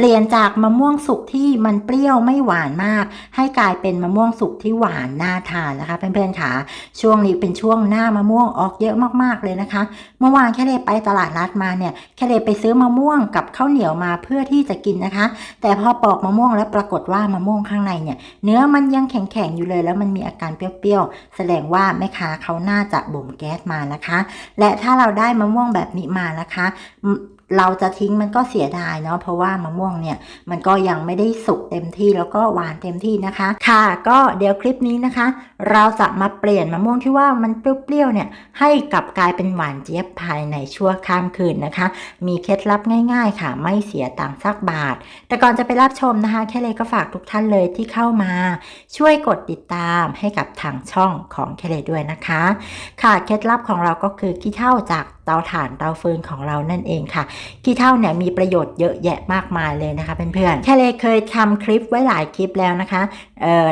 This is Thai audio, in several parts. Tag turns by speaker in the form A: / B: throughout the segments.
A: เปลี่ยนจากมะม่วงสุกที่มันเปรี้ยวไม่หวานมาก ให้กลายเป็นมะม่วงสุกที่หวานน่าทานนะคะเพื่อนๆค่ะช่วงนี้เป็นช่วงหน้ามะม่วงออกเยอะมากๆเลยนะคะ เมื่อวานแค่เลยไปตลาดนัดมาเนี่ยแค่เลยไปซื้อมะม่วงกับข้าวเหนียวมาเพื่อที่จะกินนะคะ แต่พอปอกมะม่วงแล้วปรากฏว่ามะม่วงข้างในเนี่ยเนื้อมันยังแข็งๆอยู่เลย แล้วมันมีอาการเปรี้ยวๆแสดงว่าแม่ค้าเขาน่าจะบ่มแก๊สมานะคะ และถ้าเราได้มะม่วงแบบนี้มานะคะ เราจะทิ้งมันก็เสียดายเนาะเพราะว่ามะม่วงเนี่ยมันก็ยังไม่ได้สุกเต็มที่แล้วก็หวานเต็มที่นะคะ ค่ะ ก็เดี๋ยวคลิปนี้นะคะ เราจะมาเปลี่ยนมะม่วงที่ว่ามันเปรี้ยวๆเนี่ยให้กลับกลายเป็นหวานเจี๊ยบภายในชั่วข้ามคืนนะคะ มีเคล็ดลับง่ายๆ ค่ะ ไม่เสียตังค์สักบาท แต่ก่อนจะไปรับชมนะคะ แค่เลยก็ฝากทุกท่านเลยที่เข้ามา ช่วยกดติดตามให้กับทางช่องของแค่เลยด้วยนะคะ ค่ะเคล็ดลับของเราก็คือขี้เถ้าจากเตาถ่านเตาฟืนของเรานั่นเองค่ะขี้เถ้าเนี่ยมีประโยชน์เยอะแยะมากมายเลยนะคะเพื่อนๆแค่เลยเคยทำคลิปไว้หลายคลิปแล้วนะคะ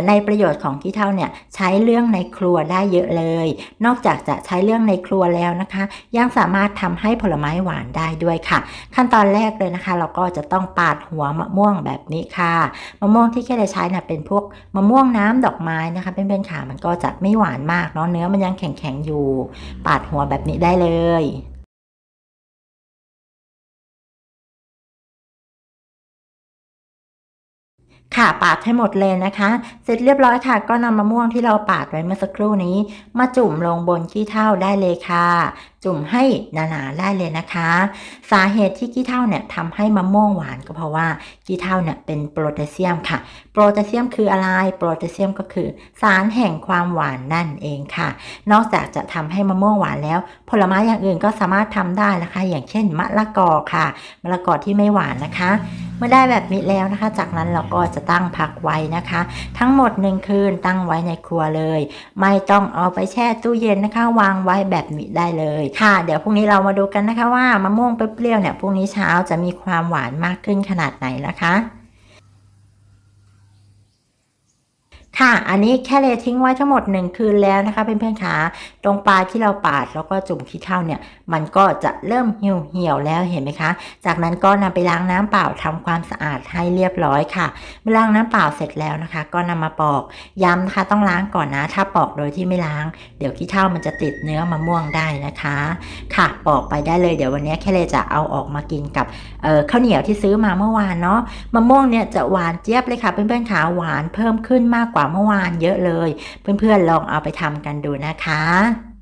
A: ในประโยชน์ของขี้เถ้าเนี่ยใช้เรื่องในครัวได้เยอะเลย นอกจากจะใช้เรื่องในครัวแล้วนะคะ ยังสามารถทำให้ผลไม้หวานได้ด้วยค่ะ ขั้นตอนแรกเลยนะคะ เราก็จะต้องปาดหัวมะม่วงแบบนี้ค่ะมะม่วงที่แค่เลยใช้เนี่ยเป็นพวกมะม่วงน้ำดอกไม้นะคะเพื่อนๆค่ะมันก็จะไม่หวานมากเนาะเนื้อมันยังแข็งๆอยู่ ปาดหัวแบบนี้ได้เลย ค่ะปาดให้หมดเลยนะคะ เสร็จเรียบร้อยค่ะ ก็นำมะม่วงที่เราปาดไว้เมื่อสักครู่นี้ มาจุ่มลงบนขี้เถ้าได้เลยค่ะ จุ่มให้หนาๆได้เลยนะคะ สาเหตุที่ขี้เถ้าเนี่ยทำให้มะม่วงหวานก็เพราะว่าขี้เถ้าเนี่ยเป็นโปรแทสเซียมค่ะ โปรแทสเซียมคืออะไร โปรแทสเซียมก็คือ สารแห่งความหวานนั่นเองค่ะ นอกจากจะทำให้มะม่วงหวานแล้ว ผลไม้อย่างอื่นก็สามารถทำได้นะคะ อย่างเช่นมะละกอค่ะ มะละกอที่ไม่หวานนะคะ เมื่อได้แบบนี้แล้วนะคะ จากนั้นเราก็จะตั้งพักไว้นะคะ ทั้งหมดหนึ่งคืนตั้งไว้ในครัวเลย ไม่ต้องเอาไปแช่ตู้เย็นนะคะ วางไว้แบบนี้ได้เลยค่ะ เดี๋ยวพรุ่งนี้เรามาดูกันนะคะว่ามะม่วงเปรี้ยวเนี่ยพรุ่งนี้เช้าจะมีความหวานมากขึ้นขนาดไหนนะคะ ค่ะ อันนี้แค่เลยทิ้งไว้ทั้งหมดหนึ่งคืนแล้วนะคะเพื่อนๆคะตรงปลาที่เราปาดแล้วก็จุ่มขี้เถ้าเนี่ย มันก็จะเริ่มเหี่ยวเหี่ยวๆแล้วเห็นไหมคะ จากนั้นก็นำไปล้างน้ำเปล่าทำความสะอาดให้เรียบร้อยค่ะเมื่อล้างน้ำเปล่าเสร็จแล้วนะคะ ก็นำมาปอกย้ำนะคะต้องล้างก่อนนะ ถ้าปอกโดยที่ไม่ล้าง เดี๋ยวขี้เถ้ามันจะติดเนื้อมะม่วงได้นะคะ ค่ะปอกไปได้เลยเดี๋ยววันนี้แค่เลยจะเอาออกมากินกับข้าวเหนียวที่ซื้อมาเมื่อวานเนาะมะม่วงเนี่ยจะหวานเจี๊ยบเลยค่ะเพื่อนๆขาหวานเพิ่มขึ้นมากกว่าว่าเมื่อวานเยอะเลย เพื่อนๆลองเอาไปทำกันดูนะคะ